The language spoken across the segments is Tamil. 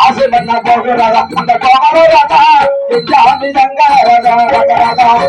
ஆசை பண்ண போகிறாத அந்த போகிறாத ஜாதி தங்க ரகராத க-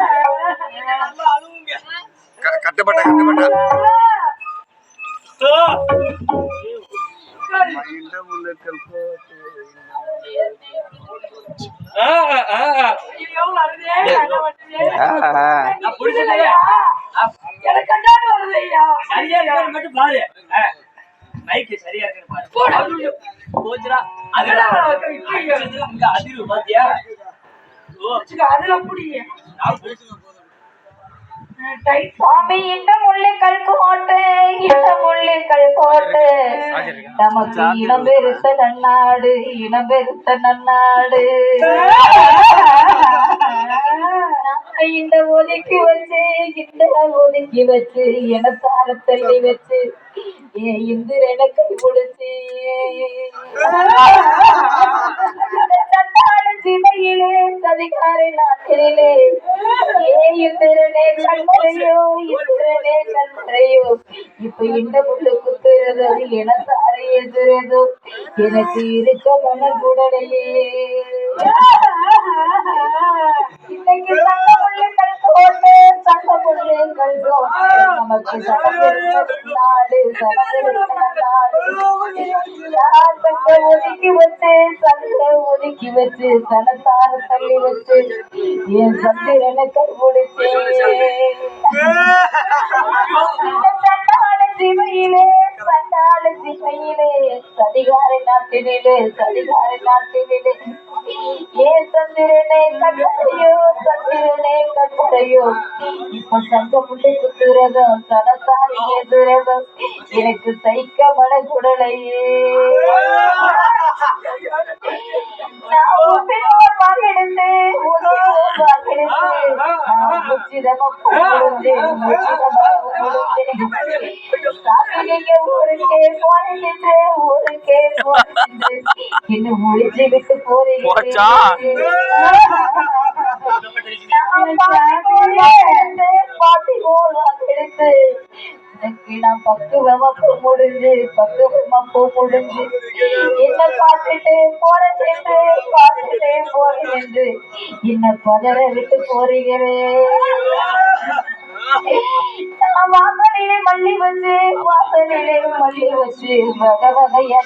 கட்டுப்பட்ட கட்டுப்பட்ட. சரியா இருக்கான்னு மட்டும் பாரு. மைக்கு சரியா இருக்குன்னு பாரு. போடு. போச்சுடா. அதிர்வு பாத்தியா? அதுல புடி நான் பேசுங்க போதும். டைட் சுவாமி இந்த முள்ளிக்கல் கோட்டு இந்த முள்ளிக்கல் கோட்டு. நமக்கு இனம் பெருத்த நன்னாடு இனம் பெருத்த நன்னாடு. இந்த ஒதுக்கி வச்சு இந்த ஒதுக்கி வச்சு எனத்தார தள்ளி வச்சு ஏ இந்திரனை கை சிவையிலே சதிகாரி நாட்டிலே ஏ இந்திரனே கண்மறையோ இந்திரனே இப்ப இந்த முள்ளு குத்துறது எனத்தார எதிரதோ எனக்கு இருக்க மனக்குடலையே ஒதுக்கி வச்சு சங்க ஒதுக்கி வச்சு சனத்தார தள்ளி வச்சு என் சந்திரனை கைபிடிச்சே சிவையிலே சண்டாள சதிகார நாட்டினிலே சதிகார நாட்டினிலே ஏன் சந்திரனே கட்டறையோ சந்திரனே கட்டறையோ இப்ப சங்க முட்டை குத்துறதும் சனத்தாரி எதிரதோ எனக்கு சைக்க மனக்குடலையே. இன்னும் முடிச்சு விட்டு போறீங்க பாட்டி போல எனக்கு நான் பக்குவமா முடிஞ்சு பக்குவமா முடிஞ்சு என்ன பார்த்துட்டு போறது என்று என்ன பதற விட்டு போறீங்களே வாசலிலே மல்லி வச்சு வாசலிலே மல்லி வச்சு வகை வகையா